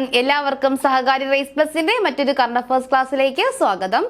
നമസ്കാരം എല്ലാവർക്കും സഹകാരി റേസ് പ്ലസിന്റെ മറ്റൊരു കറണ്ട് അഫേഴ്സ് ക്ലാസ്സിലേക്ക് സ്വാഗതം.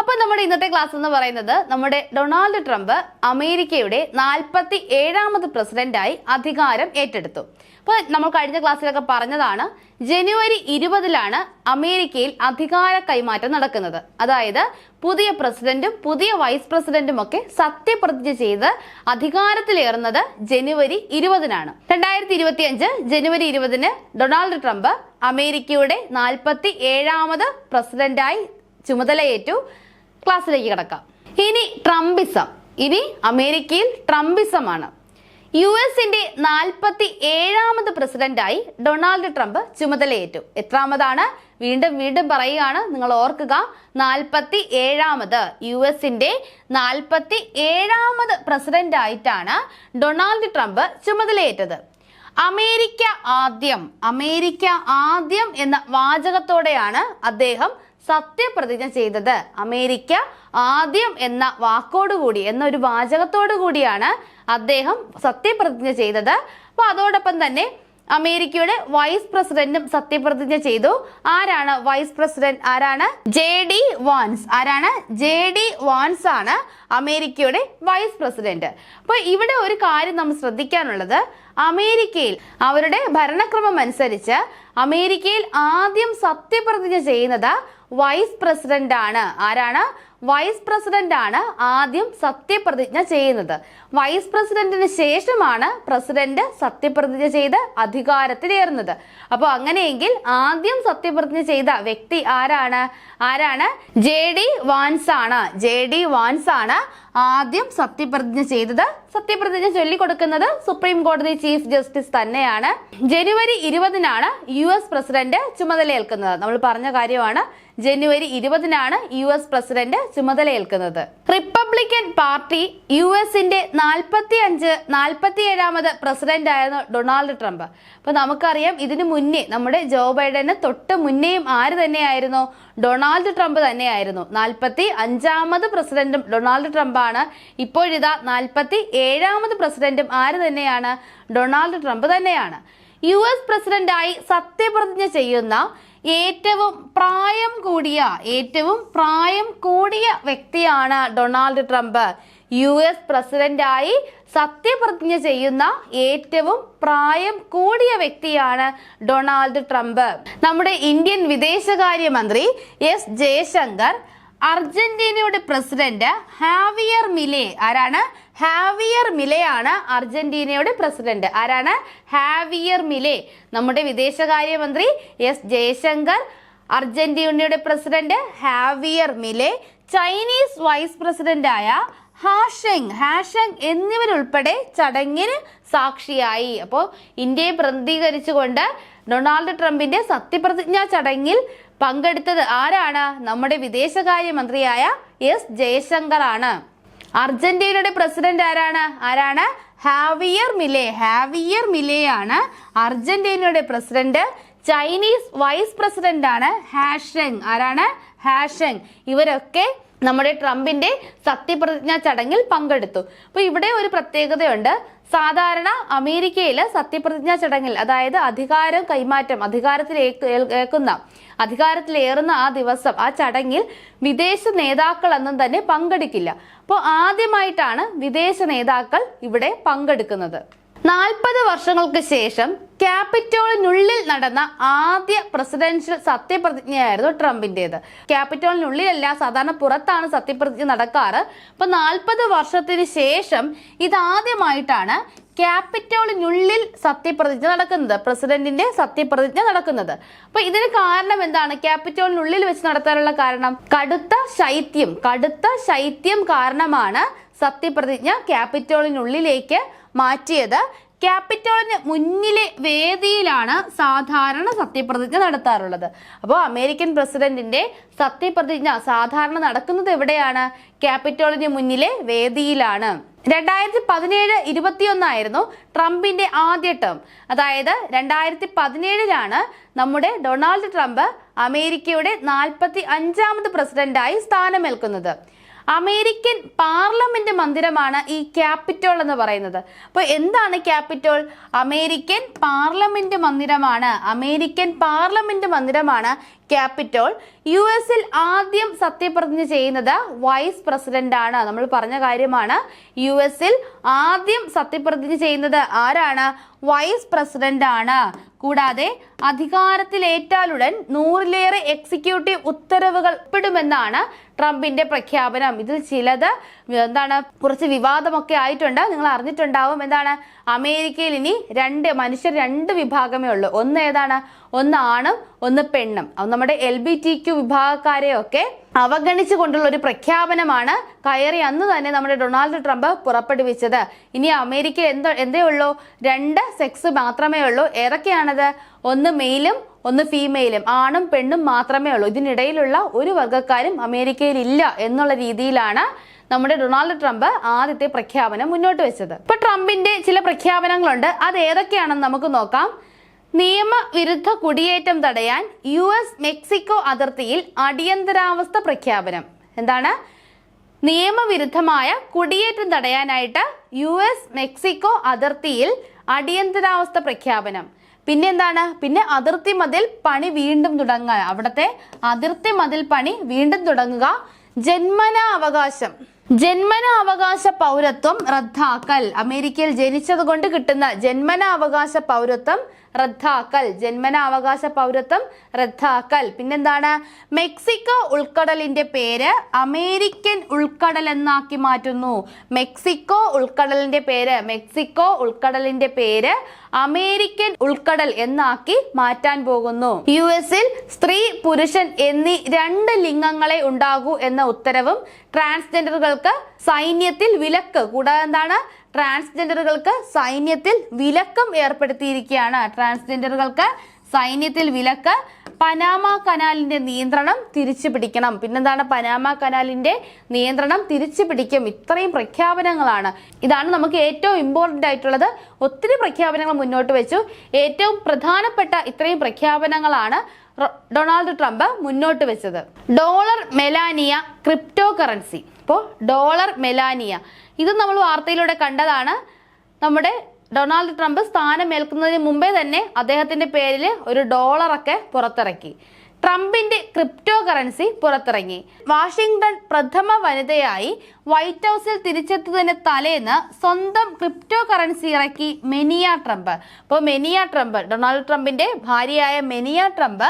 അപ്പൊ നമ്മുടെ ഇന്നത്തെ ക്ലാസ് എന്ന് പറയുന്നത് നമ്മുടെ ഡൊണാൾഡ് ട്രംപ് അമേരിക്കയുടെ നാൽപ്പത്തി ഏഴാമത് പ്രസിഡന്റായി അധികാരം ഏറ്റെടുത്തു. അപ്പോൾ നമ്മൾ കഴിഞ്ഞ ക്ലാസ്സിലൊക്കെ പറഞ്ഞതാണ് ജനുവരി ഇരുപതിലാണ് അമേരിക്കയിൽ അധികാര കൈമാറ്റം നടക്കുന്നത്. അതായത് പുതിയ പ്രസിഡന്റും പുതിയ വൈസ് പ്രസിഡന്റും ഒക്കെ സത്യപ്രതിജ്ഞ ചെയ്ത് അധികാരത്തിലേറുന്നത് ജനുവരി ഇരുപതിനാണ്. രണ്ടായിരത്തി ഇരുപത്തിയഞ്ച് ജനുവരി ഇരുപതിന് ഡൊണാൾഡ് ട്രംപ് അമേരിക്കയുടെ നാൽപ്പത്തി ഏഴാമത് പ്രസിഡന്റായി ചുമതലയേറ്റു. ക്ലാസ്സിലേക്ക് കിടക്കാം. ഇനി ട്രംപിസം. ഇനി അമേരിക്കയിൽ ട്രംപിസമാണ്. യു എസിന്റെ നാൽപ്പത്തി ഏഴാമത് പ്രസിഡന്റായി ഡൊണാൾഡ് ട്രംപ് ചുമതലയേറ്റു. എത്രാമതാണ്? വീണ്ടും വീണ്ടും പറയുകയാണ്. നിങ്ങൾ ഓർക്കുക നാൽപ്പത്തി ഏഴാമത് യു എസിന്റെ നാൽപ്പത്തി ഏഴാമത് പ്രസിഡന്റ് ആയിട്ടാണ് ഡൊണാൾഡ് ട്രംപ് ചുമതലയേറ്റത്. അമേരിക്ക ആദ്യം അമേരിക്ക ആദ്യം എന്ന വാചകത്തോടെയാണ് അദ്ദേഹം സത്യപ്രതിജ്ഞ ചെയ്തത്. അമേരിക്ക ആദ്യം എന്ന വാക്കോടുകൂടി എന്നൊരു വാചകത്തോടു കൂടിയാണ് അദ്ദേഹം സത്യപ്രതിജ്ഞ ചെയ്തത്. അപ്പോൾ അതോടൊപ്പം തന്നെ അമേരിക്കയുടെ വൈസ് പ്രസിഡന്റും സത്യപ്രതിജ്ഞ ചെയ്തു. ആരാണ് വൈസ് പ്രസിഡന്റ്? ആരാണ്? J D Vance. ആരാണ്? ജെ ഡി വാൻസ് ആണ് അമേരിക്കയുടെ വൈസ് പ്രസിഡന്റ്. അപ്പോൾ ഇവിടെ ഒരു കാര്യം നമ്മൾ ശ്രദ്ധിക്കാനുള്ളത്. അമേരിക്കയിൽ അവരുടെ ഭരണക്രമം അനുസരിച്ച് അമേരിക്കയിൽ ആദ്യം സത്യപ്രതിജ്ഞ ചെയ്യുന്നത് വൈസ് പ്രസിഡന്റ് ആണ് ആരാണ്? വൈസ് പ്രസിഡന്റ് ആണ് ആദ്യം സത്യപ്രതിജ്ഞ ചെയ്യുന്നത്. വൈസ് പ്രസിഡന്റിന് ശേഷമാണ് പ്രസിഡന്റ് സത്യപ്രതിജ്ഞ ചെയ്ത് അധികാരത്തിലേറുന്നത്. അപ്പോൾ അങ്ങനെയെങ്കിൽ ആദ്യം സത്യപ്രതിജ്ഞ ചെയ്ത വ്യക്തി ആരാണ്? ആരാണ്? ജെ ഡി വാൻസ് ആണ് ജെ ഡി വാൻസ് ആണ് ആദ്യം സത്യപ്രതിജ്ഞ ചെയ്തത് സത്യപ്രതിജ്ഞ ചൊല്ലിക്കൊടുക്കുന്നത് സുപ്രീം കോടതി ചീഫ് ജസ്റ്റിസ് തന്നെയാണ്. ജനുവരി ഇരുപതിനാണ് യു എസ് പ്രസിഡന്റ് ചുമതലയേൽക്കുന്നത്. നമ്മൾ പറഞ്ഞ കാര്യമാണ് ജനുവരി ഇരുപതിനാണ് യു എസ് പ്രസിഡന്റ് ചുമതലയേൽക്കുന്നത്. റിപ്പബ്ലിക്കൻ പാർട്ടി യു എസിന്റെ നാൽപ്പത്തി അഞ്ച് നാൽപ്പത്തി ഏഴാമത് പ്രസിഡന്റ് ആയിരുന്നു ഡൊണാൾഡ് ട്രംപ് അപ്പൊ നമുക്കറിയാം ഇതിനു മുന്നേ നമ്മുടെ ജോ ബൈഡന് തൊട്ട് മുന്നേയും ആര് തന്നെയായിരുന്നു? ഡൊണാൾഡ് ട്രംപ് തന്നെയായിരുന്നു. നാൽപ്പത്തി അഞ്ചാമത് പ്രസിഡന്റും ഡൊണാൾഡ് ട്രംപാണ്. ഇപ്പോഴിതാ നാൽപ്പത്തി ഏഴാമത് പ്രസിഡന്റും ആര് തന്നെയാണ്? ഡൊണാൾഡ് ട്രംപ് തന്നെയാണ്. യു എസ് പ്രസിഡന്റായി സത്യപ്രതിജ്ഞ ചെയ്യുന്ന ഏറ്റവും പ്രായം കൂടിയ ഏറ്റവും പ്രായം കൂടിയ വ്യക്തിയാണ് ഡൊണാൾഡ് ട്രംപ്. യു എസ് പ്രസിഡന്റായി സത്യപ്രതിജ്ഞ ചെയ്യുന്ന ഏറ്റവും പ്രായം കൂടിയ വ്യക്തിയാണ് ഡൊണാൾഡ് ട്രംപ്. നമ്മുടെ ഇന്ത്യൻ വിദേശകാര്യമന്ത്രി എസ് ജയശങ്കർ അർജന്റീനയുടെ പ്രസിഡന്റ് ഹാവിയർ മിലെ ആരാണ്? ഹാവിയർ മിലെയാണ് അർജന്റീനയുടെ പ്രസിഡന്റ്. ആരാണ്? Javier Milei. നമ്മുടെ വിദേശകാര്യമന്ത്രി എസ് ജയശങ്കർ അർജന്റീനയുടെ president Javier Milei Chinese vice പ്രസിഡന്റായ ഹാഷെങ് ഹാഷെങ് എന്നിവരുൾപ്പെടെ ചടങ്ങിന് സാക്ഷിയായി. അപ്പോൾ ഇന്ത്യയെ പ്രതിനിധീകരിച്ചുകൊണ്ട് ഡൊണാൾഡ് ട്രംപിന്റെ സത്യപ്രതിജ്ഞാ ചടങ്ങിൽ പങ്കെടുത്തത് ആരാണ്? നമ്മുടെ വിദേശകാര്യമന്ത്രിയായ എസ് ജയശങ്കർ ആണ് അർജന്റീനയുടെ പ്രസിഡന്റ് ആരാണ്? ആരാണ്? ഹാവിയർ മിലെ ഹാവിയർ മിലെയാണ് അർജന്റീനയുടെ പ്രസിഡന്റ്. ചൈനീസ് വൈസ് പ്രസിഡന്റ് ആണ് ഹാഷെങ് ആരാണ്? ഹാഷെങ് ഇവരൊക്കെ നമ്മുടെ ട്രംപിന്റെ സത്യപ്രതിജ്ഞാ ചടങ്ങിൽ പങ്കെടുത്തു. അപ്പൊ ഇവിടെ ഒരു പ്രത്യേകതയുണ്ട്. സാധാരണ അമേരിക്കയിൽ സത്യപ്രതിജ്ഞാ ചടങ്ങിൽ അതായത് അധികാരം കൈമാറ്റം അധികാരത്തിൽ അധികാരത്തിലേറുന്ന ആ ദിവസം ആ ചടങ്ങിൽ വിദേശ നേതാക്കളൊന്നും തന്നെ പങ്കെടുക്കില്ല. അപ്പോൾ ആദ്യമായിട്ടാണ് വിദേശ നേതാക്കൾ ഇവിടെ പങ്കെടുക്കുന്നത്. നാൽപ്പത് വർഷങ്ങൾക്ക് ശേഷം ക്യാപിറ്റോളിനുള്ളിൽ നടന്ന ആദ്യ പ്രസിഡൻഷ്യൽ സത്യപ്രതിജ്ഞയായിരുന്നു ട്രംപിന്റെത് ക്യാപിറ്റോളിനുള്ളിലല്ല സാധാരണ പുറത്താണ് സത്യപ്രതിജ്ഞ നടക്കാറ്. അപ്പൊ നാൽപ്പത് വർഷത്തിന് ശേഷം ഇതാദ്യമായിട്ടാണ് ക്യാപിറ്റോളിനുള്ളിൽ സത്യപ്രതിജ്ഞ നടക്കുന്നത് പ്രസിഡന്റിന്റെ സത്യപ്രതിജ്ഞ നടക്കുന്നത്. അപ്പൊ ഇതിന് കാരണം എന്താണ്? ക്യാപിറ്റോളിനുള്ളിൽ വെച്ച് നടത്താനുള്ള കാരണം? കടുത്ത ശൈത്യം കടുത്ത ശൈത്യം കാരണമാണ് സത്യപ്രതിജ്ഞ ക്യാപിറ്റോളിനുള്ളിലേക്ക് മാറ്റിയത്. ക്യാപിറ്റോളിന് മുന്നിലെ വേദിയിലാണ് സാധാരണ സത്യപ്രതിജ്ഞ നടത്താറുള്ളത്. അപ്പോൾ അമേരിക്കൻ പ്രസിഡന്റിന്റെ സത്യപ്രതിജ്ഞ സാധാരണ നടക്കുന്നത് എവിടെയാണ്? ക്യാപിറ്റോളിന് മുന്നിലെ വേദിയിലാണ്. രണ്ടായിരത്തി പതിനേഴ് ഇരുപത്തിയൊന്നായിരുന്നു ട്രംപിന്റെ ആദ്യ ടേം അതായത് രണ്ടായിരത്തി പതിനേഴിലാണ് നമ്മുടെ ഡൊണാൾഡ് ട്രംപ് അമേരിക്കയുടെ നാൽപ്പത്തി അഞ്ചാമത് പ്രസിഡന്റായി സ്ഥാനമേൽക്കുന്നത്. അമേരിക്കൻ പാർലമെന്റ് മന്ദിരമാണ് ഈ ക്യാപിറ്റോൾ എന്ന് പറയുന്നത്. അപ്പോൾ എന്താണ് ക്യാപിറ്റോൾ? അമേരിക്കൻ പാർലമെന്റ് മന്ദിരമാണ്. അമേരിക്കൻ പാർലമെന്റ് മന്ദിരമാണ് ക്യാപിറ്റോൾ. യു എസിൽ ആദ്യം സത്യപ്രതിജ്ഞ ചെയ്യുന്നത് വൈസ് പ്രസിഡന്റ് ആണ് നമ്മൾ പറഞ്ഞ കാര്യമാണ് യു എസിൽ ആദ്യം സത്യപ്രതിജ്ഞ ചെയ്യുന്നത് ആരാണ്? വൈസ് പ്രസിഡന്റ് ആണ് കൂടാതെ അധികാരത്തിലേറ്റാലുടൻ നൂറിലേറെ എക്സിക്യൂട്ടീവ് ഉത്തരവുകൾ ഉൾപ്പെടുമെന്നാണ് ട്രംപിന്റെ പ്രഖ്യാപനം. ഇതിൽ ചിലത് എന്താണ് കുറച്ച് വിവാദമൊക്കെ ആയിട്ടുണ്ട് നിങ്ങൾ അറിഞ്ഞിട്ടുണ്ടാവും. എന്താണ് അമേരിക്കയിൽ ഇനി രണ്ട് മനുഷ്യർ രണ്ട് വിഭാഗമേ ഉള്ളൂ. ഒന്ന് ഏതാണ് ഒന്ന് ആണും ഒന്ന് പെണ്ണും. നമ്മുടെ എൽ ബി ടി ക്യു വിഭാഗക്കാരെയൊക്കെ അവഗണിച്ചു കൊണ്ടുള്ള ഒരു പ്രഖ്യാപനമാണ് കയറി അന്ന് തന്നെ നമ്മുടെ ഡൊണാൾഡ് ട്രംപ് പുറപ്പെടുവിച്ചത്. ഇനി അമേരിക്ക എന്തോ എന്തേ ഉള്ളൂ? രണ്ട് സെക്സ് മാത്രമേ ഉള്ളൂ. ഏതൊക്കെയാണത്? ഒന്ന് മെയിലും ഒന്ന് ഫീമെയിലും ആണും പെണ്ണും മാത്രമേ ഉള്ളൂ. ഇതിനിടയിലുള്ള ഒരു വർഗക്കാരും അമേരിക്കയിൽ ഇല്ല എന്നുള്ള രീതിയിലാണ് നമ്മുടെ ഡൊണാൾഡ് ട്രംപ് ആദ്യത്തെ പ്രഖ്യാപനം മുന്നോട്ട് വെച്ചത്. ഇപ്പൊ ട്രംപിന്റെ ചില പ്രഖ്യാപനങ്ങളുണ്ട്. അത് ഏതൊക്കെയാണെന്ന് നമുക്ക് നോക്കാം. നിയമവിരുദ്ധ കുടിയേറ്റം തടയാൻ യു എസ് മെക്സിക്കോ അതിർത്തിയിൽ അടിയന്തരാവസ്ഥ പ്രഖ്യാപനം. എന്താണ്? നിയമവിരുദ്ധമായ കുടിയേറ്റം തടയാനായിട്ട് യു എസ് മെക്സിക്കോ അതിർത്തിയിൽ അടിയന്തരാവസ്ഥ പ്രഖ്യാപനം. പിന്നെ എന്താണ്? പിന്നെ അതിർത്തി മതിൽ പണി വീണ്ടും തുടങ്ങുക. അവിടുത്തെ അതിർത്തി മതിൽ പണി വീണ്ടും തുടങ്ങുക. ജന്മന അവകാശം. ജന്മന അവകാശ പൗരത്വം റദ്ദാക്കൽ. അമേരിക്കയിൽ ജനിച്ചത് കൊണ്ട് കിട്ടുന്ന ജന്മന അവകാശ പൗരത്വം റദ്ദാക്കൽ ജന്മന അവകാശ പൗരത്വം റദ്ദാക്കൽ. പിന്നെന്താണ്? മെക്സിക്കോ ഉൾക്കടലിന്റെ പേര് അമേരിക്കൻ ഉൾക്കടൽ എന്നാക്കി മാറ്റുന്നു. മെക്സിക്കോ ഉൾക്കടലിന്റെ പേര് മെക്സിക്കോ ഉൾക്കടലിന്റെ പേര് അമേരിക്കൻ ഉൾക്കടൽ എന്നാക്കി മാറ്റാൻ പോകുന്നു. യു എസിൽ സ്ത്രീ പുരുഷൻ എന്നീ രണ്ട് ലിംഗങ്ങളെ ഉണ്ടാകൂ എന്ന ഉത്തരവും ട്രാൻസ്ജെൻഡറുകൾക്ക് സൈന്യത്തിൽ വിലക്ക്. കൂടാതെ എന്താണ്? ട്രാൻസ്ജെൻഡറുകൾക്ക് സൈന്യത്തിൽ വിലക്കം ഏർപ്പെടുത്തിയിരിക്കുകയാണ്. ട്രാൻസ്ജെൻഡറുകൾക്ക് സൈന്യത്തിൽ വിലക്ക് പനാമ കനാലിന്റെ നിയന്ത്രണം തിരിച്ചു പിടിക്കണം. പിന്നെന്താണ്? പനാമ കനാലിന്റെ നിയന്ത്രണം തിരിച്ചു പിടിക്കും. ഇത്രയും പ്രഖ്യാപനങ്ങളാണ്. ഇതാണ് നമുക്ക് ഏറ്റവും ഇമ്പോർട്ടന്റ് ആയിട്ടുള്ളത്. ഒത്തിരി പ്രഖ്യാപനങ്ങൾ മുന്നോട്ട് വെച്ചു. ഏറ്റവും പ്രധാനപ്പെട്ട ഇത്രയും പ്രഖ്യാപനങ്ങളാണ് ഡൊണാൾഡ് ട്രംപ് മുന്നോട്ട് വെച്ചത്. ഡോളർ മെലാനിയ ക്രിപ്റ്റോ കറൻസി ഇപ്പോൾ ഡോളർ മെലാനിയ. ഇത് നമ്മൾ വാർത്തയിലൂടെ കണ്ടതാണ്. നമ്മുടെ ഡൊണാൾഡ് ട്രംപ് സ്ഥാനമേൽക്കുന്നതിന് മുമ്പേ തന്നെ അദ്ദേഹത്തിന്റെ പേരിൽ ഒരു ഡോളറൊക്കെ പുറത്തിറക്കി. ട്രംപിന്റെ ക്രിപ്റ്റോ കറൻസി പുറത്തിറങ്ങി. വാഷിംഗ്ടൺ പ്രഥമ വനിതയായി വൈറ്റ് ഹൗസിൽ തിരിച്ചെത്തുന്നതിന് തലേന്ന് സ്വന്തം ക്രിപ്റ്റോ കറൻസി ഇറക്കി മെനിയ ട്രംപ്. അപ്പോൾ മെനിയ ട്രംപ് ഡൊണാൾഡ് ട്രംപിന്റെ ഭാര്യയായ മെനിയ ട്രംപ്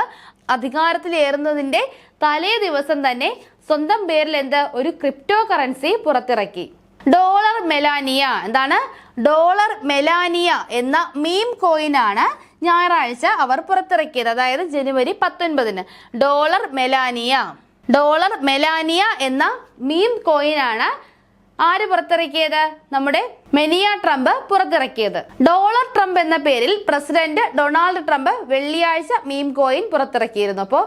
അധികാരത്തിലേറുന്നതിന്റെ തലേ ദിവസം തന്നെ സ്വന്തം പേരിൽ എന്ത്? ഒരു ക്രിപ്റ്റോ കറൻസി പുറത്തിറക്കി. ഡോളർ മെലാനിയ എന്താണ്? ഡോളർ മെലാനിയ എന്ന മീം കോയിനാണ് ഞായറാഴ്ച അവർ പുറത്തിറക്കിയത്. അതായത് ജനുവരി പത്തൊൻപതിന്. ഡോളർ മെലാനിയ ഡോളർ മെലാനിയ എന്ന മീം കോയിനാണ് ആര് പുറത്തിറക്കിയത്? നമ്മുടെ മെനിയ ട്രംപ് പുറത്തിറക്കിയത്. ഡോളർ ട്രംപ് എന്ന പേരിൽ പ്രസിഡന്റ് ഡൊണാൾഡ് ട്രംപ് വെള്ളിയാഴ്ച മീം കോയിൻ പുറത്തിറക്കിയിരുന്നു. അപ്പോൾ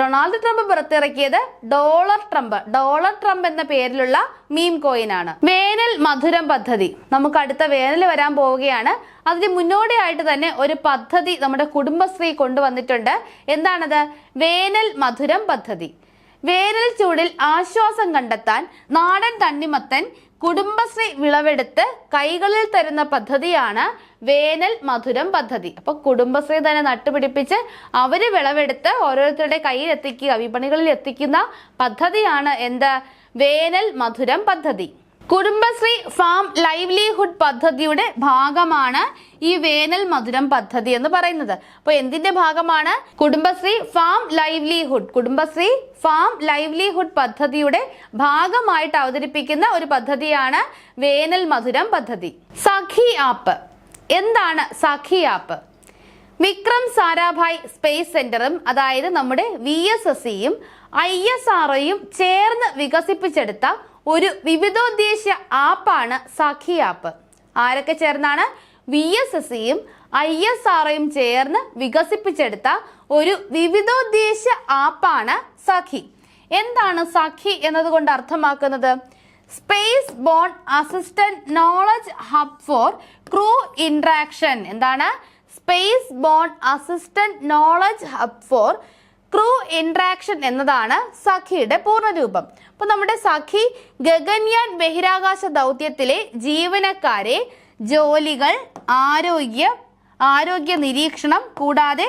ഡൊണാൾഡ് ട്രംപ് പുറത്തിറക്കിയത് ഡോളർ ട്രംപ് ഡോളർ ട്രംപ് എന്ന പേരിലുള്ള മീം കോയിൻ ആണ്. വേനൽ മധുരം പദ്ധതി. നമുക്ക് അടുത്ത വേനൽ വരാൻ പോവുകയാണ്. അതിന് മുന്നോടിയായിട്ട് തന്നെ ഒരു പദ്ധതി നമ്മുടെ കുടുംബശ്രീ കൊണ്ടുവന്നിട്ടുണ്ട്. എന്താണത്? വേനൽ മധുരം പദ്ധതി. വേനൽ ചൂടിൽ ആശ്വാസം കണ്ടെത്താൻ നാടൻ തണ്ണിമത്തൻ കുടുംബശ്രീ വിളവെടുത്ത് കൈകളിൽ തരുന്ന പദ്ധതിയാണ് വേനൽ മധുരം പദ്ധതി. അപ്പൊ കുടുംബശ്രീ തന്നെ നട്ടുപിടിപ്പിച്ച് അവർ വിളവെടുത്ത് ഓരോരുത്തരുടെ കയ്യിൽ എത്തിക്കുക വിപണികളിൽ എത്തിക്കുന്ന പദ്ധതിയാണ് എന്ത്? വേനൽ മധുരം പദ്ധതി. കുടുംബശ്രീ ഫാം ലൈവ്ലിഹുഡ് പദ്ധതിയുടെ ഭാഗമാണ് ഈ വേനൽ മധുരം പദ്ധതി എന്ന് പറയുന്നത്. അപ്പോൾ എന്തിന്റെ ഭാഗമാണ്? Kudumbashree farm livelihood Kudumbashree farm livelihood പദ്ധതിയുടെ ഭാഗമായിട്ട് അവതരിപ്പിക്കുന്ന ഒരു പദ്ധതിയാണ് വേനൽ മധുരം പദ്ധതി. സഖി ആപ്പ്. എന്താണ് സഖി ആപ്പ്? വിക്രം സാരാഭായ് സ്പേസ് സെന്ററും അതായത് നമ്മുടെ വി എസ് എസ് സിയും ഐ എസ് ആർ ഒയും ചേർന്ന് വികസിപ്പിച്ചെടുത്ത ഒരു വിവിധോദ്ദേശ ആപ്പാണ് സഖി ആപ്പ്. ആരൊക്കെ ചേർന്നാണ്? വി എസ് എസ് സിയും ഐ എസ് ആർഒയും ചേർന്ന് വികസിപ്പിച്ചെടുത്ത ഒരു വിവിധോദ്ദേശ ആപ്പാണ് സഖി. എന്താണ് സഖി എന്നതുകൊണ്ട് അർത്ഥമാക്കുന്നത്? Space born assistant knowledge hub for crew interaction എന്താണ്? Space born assistant knowledge hub for crew interaction എന്നതാണ് സഖിയുടെ പൂർണരൂപം. അപ്പോൾ നമ്മുടെ സഖി ഗഗൻയാൻ ബഹിരാകാശ ദൗത്യത്തിലെ ജീവനക്കാരെ ജോലികൾ ആരോഗ്യ ആരോഗ്യ നിരീക്ഷണം കൂടാതെ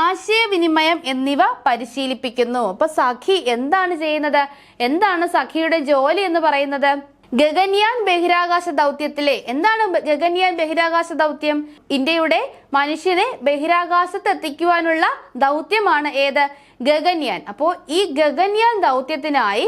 ആശയവിനിമയം എന്നിവ പരിശീലിപ്പിക്കുന്നു. അപ്പോൾ സഖി എന്താണ് ചെയ്യുന്നത്? എന്താണ് സഖിയുടെ ജോലി എന്ന് പറയുന്നത്? ഗഗൻയാൻ ബഹിരാകാശ ദൗത്യത്തിലെ എന്താണ് ഗഗൻയാൻ ബഹിരാകാശ ദൗത്യം? ഇന്ത്യയുടെ മനുഷ്യനെ ബഹിരാകാശത്ത് എത്തിക്കുവാനുള്ള ദൗത്യമാണ് ഏത്? ഗഗൻയാൻ. അപ്പോൾ ഈ ഗഗൻയാൻ ദൗത്യത്തിനായി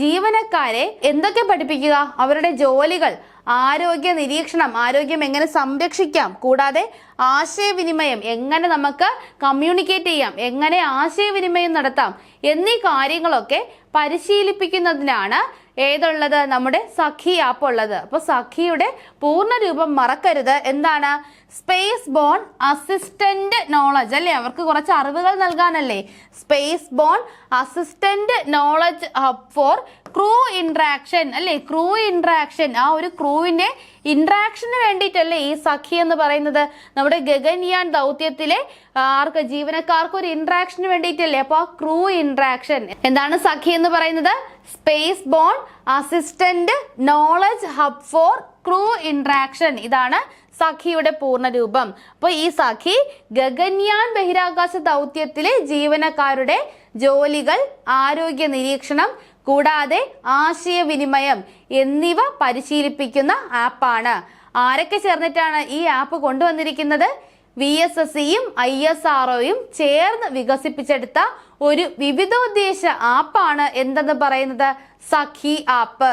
ജീവനക്കാരെ എന്തൊക്കെ പഠിപ്പിക്കുക? അവരുടെ ജോലികൾ ആരോഗ്യ നിരീക്ഷണം ആരോഗ്യം എങ്ങനെ സംരക്ഷിക്കാം കൂടാതെ ആശയവിനിമയം എങ്ങനെ നമുക്ക് കമ്മ്യൂണിക്കേറ്റ് ചെയ്യാം എങ്ങനെ ആശയവിനിമയം നടത്താം എന്നീ കാര്യങ്ങളൊക്കെ പരിശീലിപ്പിക്കുന്നതിനാണ് ഏതുള്ളത്? നമ്മുടെ സഖി ആപ്പ് ഉള്ളത്. അപ്പോൾ സഖിയുടെ പൂർണ രൂപം മറക്കരുത്. എന്താണ്? സ്പേസ് ബോൺ അസിസ്റ്റന്റ് നോളജ് അല്ലേ? അവർക്ക് കുറച്ച് അറിവുകൾ നൽകാനല്ലേ? Space born assistant knowledge hub for crew interaction അല്ലേ? ക്രൂ ഇൻട്രാക്ഷൻ ആ ഒരു ക്രൂവിന്റെ ഇൻട്രാക്ഷന് വേണ്ടിയിട്ടല്ലേ ഈ സഖി എന്ന് പറയുന്നത്? നമ്മുടെ ഗഗൻയാൻ ദൗത്യത്തിലെ ആർക്ക് ജീവനക്കാർക്ക് ഒരു ഇൻട്രാക്ഷന് വേണ്ടിയിട്ടല്ലേ? അപ്പോൾ ആ ക്രൂ ഇൻട്രാക്ഷൻ എന്താണ് സഖി എന്ന് പറയുന്നത്? Space born assistant knowledge hub for crew interaction ഇതാണ് സഖിയുടെ പൂർണരൂപം. അപ്പോൾ ഈ സഖി ഗഗൻയാൻ ബഹിരാകാശ ദൗത്യത്തിലെ ജീവനക്കാരുടെ ജോലികൾ ആരോഗ്യ നിരീക്ഷണം കൂടാതെ ആശയവിനിമയം എന്നിവ പരിശീലിപ്പിക്കുന്ന ആപ്പാണ്. ആരൊക്കെ ചേർന്നിട്ടാണ് ഈ ആപ്പ് കൊണ്ടുവന്നിരിക്കുന്നത്? വി എസ് എസ് സിയും ഐ എസ് ആർഒയും ചേർന്ന് വികസിപ്പിച്ചെടുത്ത ഒരു വിവിധോദ്ദേശ ആപ്പാണ് എന്തെന്ന് പറയുന്നത്? സഖി ആപ്പ്.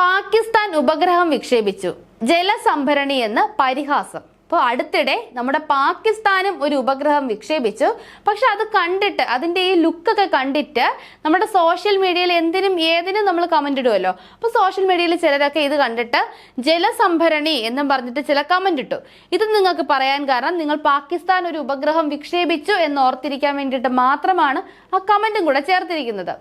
പാകിസ്ഥാൻ ഉപഗ്രഹം വിക്ഷേപിച്ചു. ജലസംഭരണി എന്ന് പരിഹാസം. അപ്പോൾ അടുത്തിടെ നമ്മുടെ പാകിസ്ഥാനും ഒരു ഉപഗ്രഹം വിക്ഷേപിച്ചു. പക്ഷെ അത് കണ്ടിട്ട് അതിന്റെ ഈ ലുക്കൊക്കെ കണ്ടിട്ട് നമ്മുടെ സോഷ്യൽ മീഡിയയിൽ എന്തിനും ഏതിനും നമ്മൾ കമന്റ് ഇടുമല്ലോ അപ്പോൾ സോഷ്യൽ മീഡിയയിൽ ചിലരൊക്കെ ഇത് കണ്ടിട്ട് ജലസംഭരണി എന്നും പറഞ്ഞിട്ട് ചില കമന്റ് ഇട്ടു. ഇത് നിങ്ങൾക്ക് പറയാൻ കാരണം നിങ്ങൾ പാകിസ്ഥാൻ ഒരു ഉപഗ്രഹം വിക്ഷേപിച്ചു എന്ന് ഓർത്തിരിക്കാൻ വേണ്ടിയിട്ട് മാത്രമാണ് ആ കമന്റും കൂടെ ചേർത്തിരിക്കുന്നത്.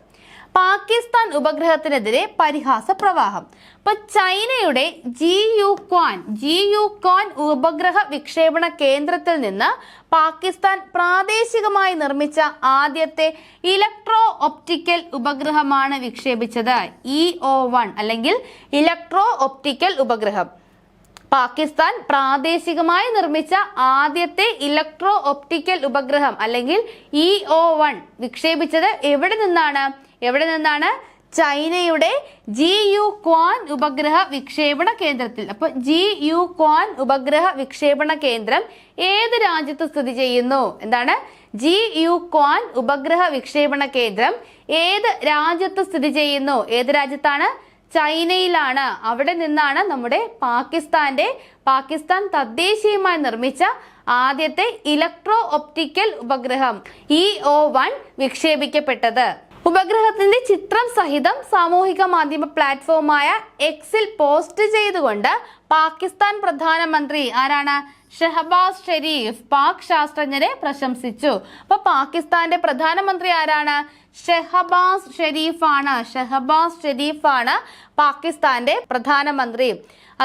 പാകിസ്ഥാൻ ഉപഗ്രഹത്തിനെതിരെ പരിഹാസ പ്രവാഹം. ഇപ്പൊ ചൈനയുടെ Jiuquan Jiuquan ഉപഗ്രഹ വിക്ഷേപണ കേന്ദ്രത്തിൽ നിന്ന് പാകിസ്ഥാൻ പ്രാദേശികമായി നിർമ്മിച്ച ആദ്യത്തെ ഇലക്ട്രോ ഒപ്റ്റിക്കൽ ഉപഗ്രഹമാണ് വിക്ഷേപിച്ചത്. ഇ ഒ വൺ അല്ലെങ്കിൽ ഇലക്ട്രോ ഒപ്റ്റിക്കൽ ഉപഗ്രഹം. പാകിസ്ഥാൻ പ്രാദേശികമായി നിർമ്മിച്ച ആദ്യത്തെ ഇലക്ട്രോ ഒപ്റ്റിക്കൽ ഉപഗ്രഹം അല്ലെങ്കിൽ ഇ ഒ വൺ വിക്ഷേപിച്ചത് എവിടെ നിന്നാണ്? എവിടെ നിന്നാണ്? ചൈനയുടെ ജി യു ക്വാൻ ഉപഗ്രഹ വിക്ഷേപണ കേന്ദ്രത്തിൽ. അപ്പൊ ജി യു ക്വാൻ ഉപഗ്രഹ വിക്ഷേപണ കേന്ദ്രം ഏത് രാജ്യത്ത് സ്ഥിതി ചെയ്യുന്നു? എന്താണ്? ജി യു ക്വാൻ ഉപഗ്രഹ വിക്ഷേപണ കേന്ദ്രം ഏത് രാജ്യത്ത് സ്ഥിതി ചെയ്യുന്നു? ഏത് രാജ്യത്താണ്? ചൈനയിലാണ്. അവിടെ നിന്നാണ് നമ്മുടെ പാകിസ്ഥാന്റെ പാകിസ്ഥാൻ തദ്ദേശീയമായി നിർമ്മിച്ച ആദ്യത്തെ ഇലക്ട്രോ ഒപ്റ്റിക്കൽ ഉപഗ്രഹം ഇ ഒ വൺ വിക്ഷേപിക്കപ്പെട്ടത്. ഉപഗ്രഹത്തിന്റെ ചിത്രം സഹിതം സാമൂഹിക മാധ്യമ പ്ലാറ്റ്ഫോമായ എക്സിൽ പോസ്റ്റ് ചെയ്തുകൊണ്ട് പാകിസ്ഥാൻ പ്രധാനമന്ത്രി ആരാണ്? ഷഹബാസ് ഷെരീഫ് പാക് ശാസ്ത്രജ്ഞരെ പ്രശംസിച്ചു. അപ്പൊ പാകിസ്ഥാന്റെ പ്രധാനമന്ത്രി ആരാണ്? ഷെഹബാസ് ഷെരീഫാണ്. ഷെഹബാസ് ഷെരീഫാണ് പാകിസ്ഥാന്റെ പ്രധാനമന്ത്രി.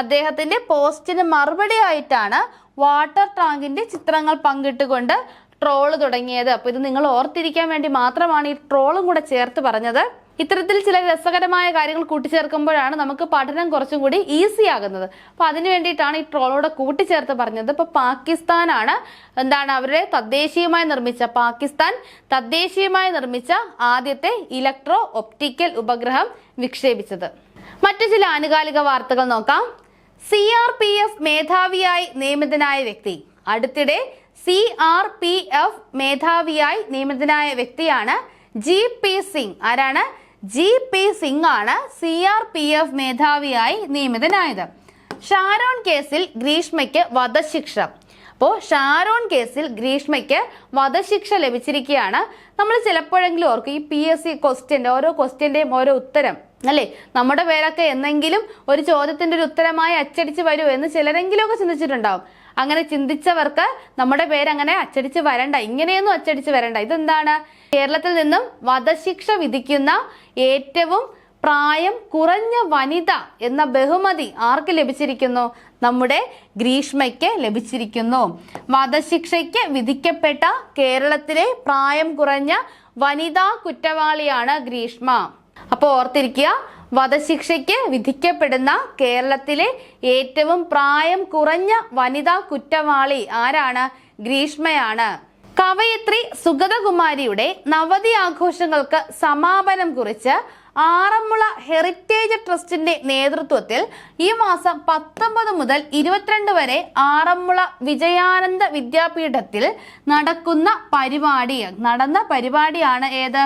അദ്ദേഹത്തിന്റെ പോസ്റ്റിന് മറുപടി ആയിട്ടാണ് വാട്ടർ ടാങ്കിന്റെ ചിത്രങ്ങൾ പങ്കിട്ടുകൊണ്ട് ട്രോൾ തുടങ്ങിയത്. അപ്പോൾ ഇത് നിങ്ങൾ ഓർത്തിരിക്കാൻ വേണ്ടി മാത്രമാണ് ഈ ട്രോളും കൂടെ ചേർത്ത് പറഞ്ഞത്. ഇത്തരത്തിൽ ചില രസകരമായ കാര്യങ്ങൾ കൂട്ടിച്ചേർക്കുമ്പോഴാണ് നമുക്ക് പഠനം കുറച്ചും കൂടി ഈസി ആകുന്നത്. അപ്പോൾ അതിനു വേണ്ടിയിട്ടാണ് ഈ ട്രോളോടെ കൂട്ടിച്ചേർത്ത് പറഞ്ഞത്. ഇപ്പൊ പാകിസ്ഥാനാണ് എന്താണ് അവരുടെ തദ്ദേശീയമായി നിർമ്മിച്ച പാകിസ്ഥാൻ തദ്ദേശീയമായി നിർമ്മിച്ച ആദ്യത്തെ ഇലക്ട്രോ ഒപ്റ്റിക്കൽ ഉപഗ്രഹം വിക്ഷേപിച്ചത്. മറ്റു ചില ആനുകാലിക വാർത്തകൾ നോക്കാം. സി ആർ പി എഫ് മേധാവിയായി നിയമിതനായ വ്യക്തി. അടുത്തിടെ സി ആർ പി എഫ് മേധാവിയായി നിയമിതനായ വ്യക്തിയാണ് ജി പി സിംഗ്. ആരാണ്? ജി പി സിംഗ് ആണ് സി ആർ പി എഫ് മേധാവിയായി നിയമിതനായത്. ഷാരോൺ കേസിൽ ഗ്രീഷ്മയ്ക്ക് വധശിക്ഷ. അപ്പോൾ ഷാരോൺ കേസിൽ ഗ്രീഷ്മയ്ക്ക് വധശിക്ഷ ലഭിച്ചിരിക്കുകയാണ്. നമ്മൾ ചിലപ്പോഴെങ്കിലും ഓർക്കും ഈ പി എസ് സി ക്വസ്റ്റ്യന്റെ ഓരോ ക്വസ്റ്റ്യന്റെയും ഓരോ ഉത്തരം അല്ലേ? നമ്മുടെ പേരൊക്കെ എന്നെങ്കിലും ഒരു ചോദ്യത്തിന്റെ ഒരു ഉത്തരമായി അച്ചടിച്ച് വരൂ എന്ന് ചിലരെങ്കിലും ഒക്കെ ചിന്തിച്ചിട്ടുണ്ടാവും. അങ്ങനെ ചിന്തിച്ചവർക്ക് നമ്മുടെ പേര് അങ്ങനെ അച്ചടിച്ച് വരണ്ട ഇങ്ങനെയൊന്നും അച്ചടിച്ച് വരണ്ട. ഇതെന്താണ്? കേരളത്തിൽ നിന്നും വധശിക്ഷ വിധിക്കുന്ന ഏറ്റവും പ്രായം കുറഞ്ഞ വനിത എന്ന ബഹുമതി ആർക്ക് ലഭിച്ചിരിക്കുന്നു? നമ്മുടെ ഗ്രീഷ്മയ്ക്ക് ലഭിച്ചിരിക്കുന്നു. വധശിക്ഷയ്ക്ക് വിധിക്കപ്പെട്ട കേരളത്തിലെ പ്രായം കുറഞ്ഞ വനിതാ കുറ്റവാളിയാണ് ഗ്രീഷ്മ. അപ്പോൾ ഓർത്തിരിക്കുക വധശിക്ഷയ്ക്ക് വിധിക്കപ്പെടുന്ന കേരളത്തിലെ ഏറ്റവും പ്രായം കുറഞ്ഞ വനിതാ കുറ്റവാളി ആരാണ്? ഗ്രീഷ്മയാണ്. കവയിത്രി സുഗതകുമാരിയുടെ നവതി ആഘോഷങ്ങൾക്ക് സമാപനം കുറിച്ച് ആറന്മുള ഹെറിറ്റേജ് ട്രസ്റ്റിന്റെ നേതൃത്വത്തിൽ ഈ മാസം പത്തൊമ്പത് മുതൽ ഇരുപത്തിരണ്ട് വരെ ആറന്മുള വിജയാനന്ദ വിദ്യാപീഠത്തിൽ നടക്കുന്ന പരിപാടി നടന്ന പരിപാടിയാണ് ഏത്?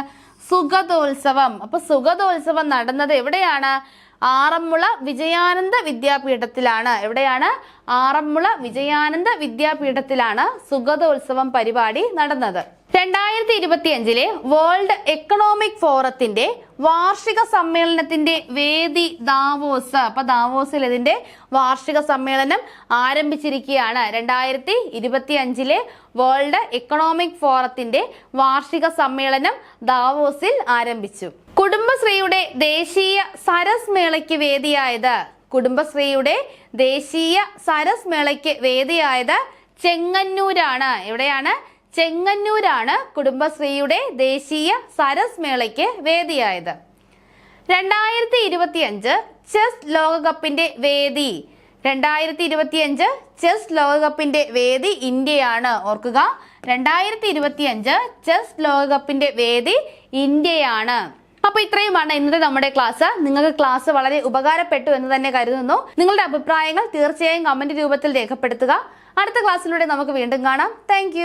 സുഗതോത്സവം. അപ്പൊ സുഗതോത്സവം നടന്നത് എവിടെയാണ്? ആറന്മുള വിജയാനന്ദ വിദ്യാപീഠത്തിലാണ്. എവിടെയാണ്? ആറന്മുള വിജയാനന്ദ വിദ്യാപീഠത്തിലാണ് സുഗതോത്സവം പരിപാടി നടന്നത്. രണ്ടായിരത്തി ഇരുപത്തി അഞ്ചിലെ വേൾഡ് എക്കണോമിക് ഫോറത്തിന്റെ വാർഷിക സമ്മേളനത്തിന്റെ വേദി ദാവോസ്. അപ്പൊ ദാവോസിൽ ഇതിന്റെ വാർഷിക സമ്മേളനം ആരംഭിച്ചിരിക്കുകയാണ്. രണ്ടായിരത്തി ഇരുപത്തി അഞ്ചിലെ വേൾഡ് എക്കണോമിക് ഫോറത്തിന്റെ വാർഷിക സമ്മേളനം ദാവോസിൽ ആരംഭിച്ചു. കുടുംബശ്രീയുടെ ദേശീയ സരസ് മേളയ്ക്ക് വേദിയായത് കുടുംബശ്രീയുടെ ദേശീയ സരസ് മേളയ്ക്ക് വേദിയായത് ചെങ്ങന്നൂരാണ്. എവിടെയാണ്? ചെങ്ങന്നൂരാണ് കുടുംബശ്രീയുടെ ദേശീയ സരസ് മേളയ്ക്ക് വേദിയായത്. രണ്ടായിരത്തി ഇരുപത്തിയഞ്ച് ചെസ് ലോകകപ്പിന്റെ വേദി. രണ്ടായിരത്തി ഇരുപത്തിയഞ്ച് ചെസ് ലോകകപ്പിന്റെ വേദി ഇന്ത്യയാണ്. ഓർക്കുക രണ്ടായിരത്തി ഇരുപത്തിയഞ്ച് ചെസ് ലോകകപ്പിന്റെ വേദി ഇന്ത്യയാണ്. അപ്പൊ ഇത്രയുമാണ് ഇന്നത്തെ നമ്മുടെ ക്ലാസ്. നിങ്ങൾക്ക് ക്ലാസ് വളരെ ഉപകാരപ്പെട്ടു എന്ന് തന്നെ കരുതുന്നു. നിങ്ങളുടെ അഭിപ്രായങ്ങൾ തീർച്ചയായും കമന്റ് രൂപത്തിൽ രേഖപ്പെടുത്തുക. അടുത്ത ക്ലാസ്സിലൂടെ നമുക്ക് വീണ്ടും കാണാം. താങ്ക്